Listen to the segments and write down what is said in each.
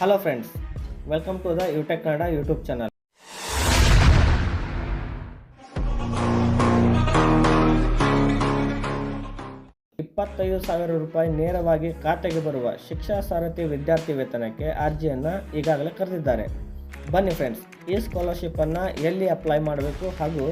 Hello friends welcome to the YouTech Kannada YouTube channel ಇಪ್ಪತ್ತೈದು ಸಾವಿರ ರೂಪಾಯಿ ನೇರವಾಗಿ ಖಾತೆಗೆ ಬರುವ ಶಿಕ್ಷಾ ಸಾರಥಿ ವಿದ್ಯಾರ್ಥಿ ವೇತನಕ್ಕೆ ಅರ್ಜಿಯನ್ನು ಈಗಾಗಲೇ ಕರೆದಿದ್ದಾರೆ. ಬನ್ನಿ ಫ್ರೆಂಡ್ಸ್ ಈ ಸ್ಕಾಲರ್ಶಿಪ್ಪನ್ನು ಎಲ್ಲಿ ಅಪ್ಲೈ ಮಾಡಬೇಕು ಹಾಗೂ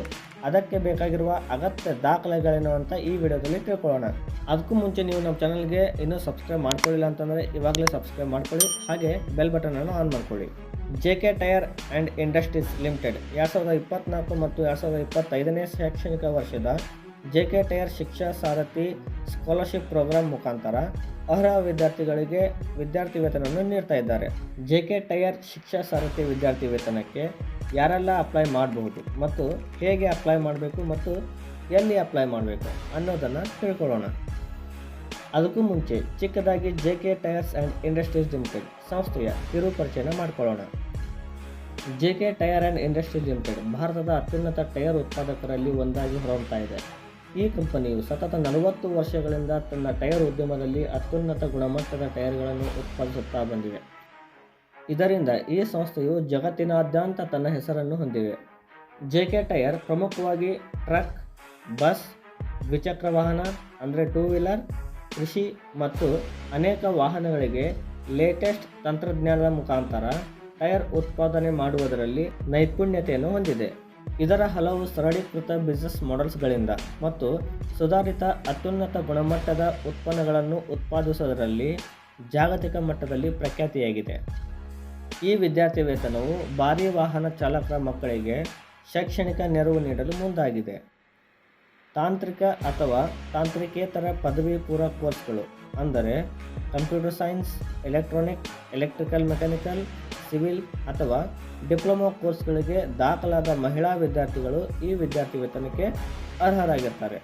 ಅದಕ್ಕೆ ಬೇಕಾಗಿರುವ ಅಗತ್ಯ ದಾಖಲೆಗಳೇನು ಅಂತ ಈ ವಿಡಿಯೋದಲ್ಲಿ ತಿಳ್ಕೊಳ್ಳೋಣ. ಅದಕ್ಕೂ ಮುಂಚೆ ನೀವು ನಮ್ಮ ಚಾನಲ್ಗೆ ಇನ್ನೂ ಸಬ್ಸ್ಕ್ರೈಬ್ ಮಾಡ್ಕೊಳ್ಳಿಲ್ಲ ಅಂತಂದರೆ ಇವಾಗಲೇ ಸಬ್ಸ್ಕ್ರೈಬ್ ಮಾಡ್ಕೊಳ್ಳಿ. ಹಾಗೆ ಬೆಲ್ ಬಟನನ್ನು ಆನ್ ಮಾಡ್ಕೊಳ್ಳಿ. J K tyre and industries limited ಎರಡು ಸಾವಿರದ ಇಪ್ಪತ್ನಾಲ್ಕು ಮತ್ತು ಎರಡು ಸಾವಿರದ ಇಪ್ಪತ್ತೈದನೇ ಶೈಕ್ಷಣಿಕ ವರ್ಷದ J K tyre Shiksha Sarathi scholarship programme ಮುಖಾಂತರ ಅರ್ಹ ವಿದ್ಯಾರ್ಥಿಗಳಿಗೆ ವಿದ್ಯಾರ್ಥಿ ವೇತನವನ್ನು ನೀಡ್ತಾ ಇದ್ದಾರೆ. J K tyre Shiksha Sarathi ವಿದ್ಯಾರ್ಥಿ ವೇತನಕ್ಕೆ ಯಾರೆಲ್ಲ ಅಪ್ಲೈ ಮಾಡಬಹುದು ಮತ್ತು ಹೇಗೆ ಅಪ್ಲೈ ಮಾಡಬೇಕು ಮತ್ತು ಎಲ್ಲಿ ಅಪ್ಲೈ ಮಾಡಬೇಕು ಅನ್ನೋದನ್ನು ತಿಳ್ಕೊಳ್ಳೋಣ. ಅದಕ್ಕೂ ಮುಂಚೆ ಚಿಕ್ಕದಾಗಿ J K tyres and industries limited ಸಂಸ್ಥೆಯ ಕಿರು ಪರಿಚಯನ ಮಾಡಿಕೊಳ್ಳೋಣ. J K tyre and industries limited ಭಾರತದ ಅತ್ಯುನ್ನತ ಟೈರ್ ಉತ್ಪಾದಕರಲ್ಲಿ ಒಂದಾಗಿ ಹೊರಹೊಮ್ತಾ ಇದೆ. ಈ ಕಂಪನಿಯು ಸತತ ನಲವತ್ತು ವರ್ಷಗಳಿಂದ ತನ್ನ ಟೈರ್ ಉದ್ಯಮದಲ್ಲಿ ಅತ್ಯುನ್ನತ ಗುಣಮಟ್ಟದ ಟೈರ್ಗಳನ್ನು ಉತ್ಪಾದಿಸುತ್ತಾ ಬಂದಿದೆ. ಇದರಿಂದ ಈ ಸಂಸ್ಥೆಯು ಜಗತ್ತಿನಾದ್ಯಂತ ತನ್ನ ಹೆಸರನ್ನು ಹೊಂದಿವೆ ಜೆ ಕೆ ಟೈರ್ ಪ್ರಮುಖವಾಗಿ ಟ್ರಕ್, ಬಸ್, ದ್ವಿಚಕ್ರ ವಾಹನ, ಅಂದರೆ ಟೂ ವೀಲರ್, ಕೃಷಿ ಮತ್ತು ಅನೇಕ ವಾಹನಗಳಿಗೆ ಲೇಟೆಸ್ಟ್ ತಂತ್ರಜ್ಞಾನದ ಮುಖಾಂತರ ಟೈರ್ ಉತ್ಪಾದನೆ ಮಾಡುವುದರಲ್ಲಿ ನೈಪುಣ್ಯತೆಯನ್ನು ಹೊಂದಿದೆ. ಇದರ ಹಲವು ಸರಳೀಕೃತ ಬಿಸಿನೆಸ್ ಮಾಡೆಲ್ಸ್ಗಳಿಂದ ಮತ್ತು ಸುಧಾರಿತ ಅತ್ಯುನ್ನತ ಗುಣಮಟ್ಟದ ಉತ್ಪನ್ನಗಳನ್ನು ಉತ್ಪಾದಿಸುವುದರಲ್ಲಿ ಜಾಗತಿಕ ಮಟ್ಟದಲ್ಲಿ ಪ್ರಖ್ಯಾತಿಯಾಗಿದೆ. ಈ ವಿದ್ಯಾರ್ಥಿ ವೇತನವು ಭಾರೀ ವಾಹನ ಚಾಲಕರ ಮಕ್ಕಳಿಗೆ ಶೈಕ್ಷಣಿಕ ನೆರವು ನೀಡಲು ಮುಂದಾಗಿದೆ. ತಾಂತ್ರಿಕ ಅಥವಾ ತಾಂತ್ರಿಕೇತರ ಪದವಿ ಪೂರ್ವ ಕೋರ್ಸ್ಗಳು ಅಂದರೆ computer science, electronic, electrical mechanical civil ಅಥವಾ ಡಿಪ್ಲೊಮಾ ಕೋರ್ಸ್ಗಳಿಗೆ ದಾಖಲಾದ ಮಹಿಳಾ ವಿದ್ಯಾರ್ಥಿಗಳು ಈ ವಿದ್ಯಾರ್ಥಿ ವೇತನಕ್ಕೆ ಅರ್ಹರಾಗಿರ್ತಾರೆ.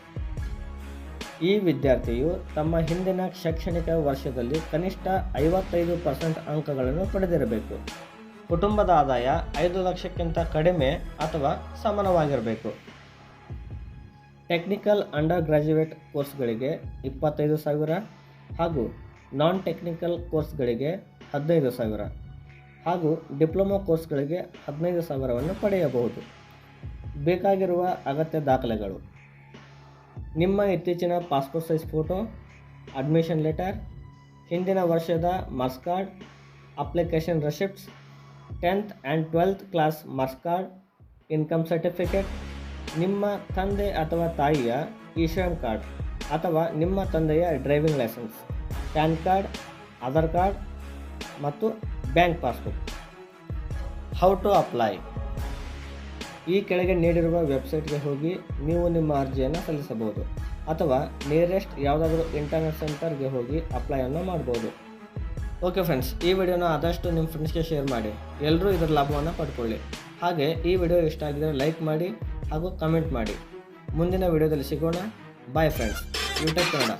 ಈ ವಿದ್ಯಾರ್ಥಿಯು ತಮ್ಮ ಹಿಂದಿನ ಶೈಕ್ಷಣಿಕ ವರ್ಷದಲ್ಲಿ ಕನಿಷ್ಠ ಐವತ್ತೈದು ಪರ್ಸೆಂಟ್ ಅಂಕಗಳನ್ನು ಪಡೆದಿರಬೇಕು. ಕುಟುಂಬದ ಆದಾಯ ಐದು ಲಕ್ಷಕ್ಕಿಂತ ಕಡಿಮೆ ಅಥವಾ ಸಮಾನವಾಗಿರಬೇಕು. ಟೆಕ್ನಿಕಲ್ ಅಂಡರ್ ಗ್ರ್ಯಾಜುಯೇಟ್ ಕೋರ್ಸ್ಗಳಿಗೆ ಇಪ್ಪತ್ತೈದು ಸಾವಿರ ಹಾಗೂ ನಾನ್ ಟೆಕ್ನಿಕಲ್ ಕೋರ್ಸ್ಗಳಿಗೆ ಹದಿನೈದು ಸಾವಿರ. ಹಾಗೂ ಡಿಪ್ಲೊಮೊ ಕೋರ್ಸ್ಗಳಿಗೆ ಹದಿನೈದು ಸಾವಿರವನ್ನು ಪಡೆಯಬಹುದು. ಬೇಕಾಗಿರುವ ಅಗತ್ಯ ದಾಖಲೆಗಳು. ನಿಮ್ಮ ಇತ್ತೀಚಿನ passport size photo, admission letter, ಹಿಂದಿನ ವರ್ಷದ marks card, application receipts, tenth and twelfth class marks card, income certificate, ನಿಮ್ಮ ತಂದೆ ಅಥವಾ ತಾಯಿಯ ಇ ಕಾರ್ಡ್ ಅಥವಾ ನಿಮ್ಮ ತಂದೆಯ driving licence, PAN card, Aadhaar card ಮತ್ತು bank passbook. How to apply ಈ ಕೆಳಗೆ ನೀಡಿರುವ ವೆಬ್ಸೈಟ್ಗೆ ಹೋಗಿ ನೀವು ನಿಮ್ಮ ಅರ್ಜಿಯನ್ನು ಸಲ್ಲಿಸಬಹುದು. ಅಥವಾ ನಿಯರೆಸ್ಟ್ ಯಾವುದಾದ್ರೂ ಇಂಟರ್ನೆಟ್ ಸೆಂಟರ್ಗೆ ಹೋಗಿ ಅಪ್ಲೈಯನ್ನು ಮಾಡ್ಬೋದು. ಓಕೆ ಫ್ರೆಂಡ್ಸ್ ಈ ವಿಡಿಯೋನ ಆದಷ್ಟು ನಿಮ್ಮ ಫ್ರೆಂಡ್ಸ್ಗೆ ಶೇರ್ ಮಾಡಿ. ಎಲ್ಲರೂ ಇದರ ಲಾಭವನ್ನು ಪಡ್ಕೊಳ್ಳಿ. ಹಾಗೆ ಈ ವಿಡಿಯೋ ಇಷ್ಟ ಆಗಿದರೆ ಲೈಕ್ ಮಾಡಿ ಹಾಗೂ ಕಮೆಂಟ್ ಮಾಡಿ. ಮುಂದಿನ ವಿಡಿಯೋದಲ್ಲಿ ಸಿಗೋಣ. Bye friends YouTube Kannada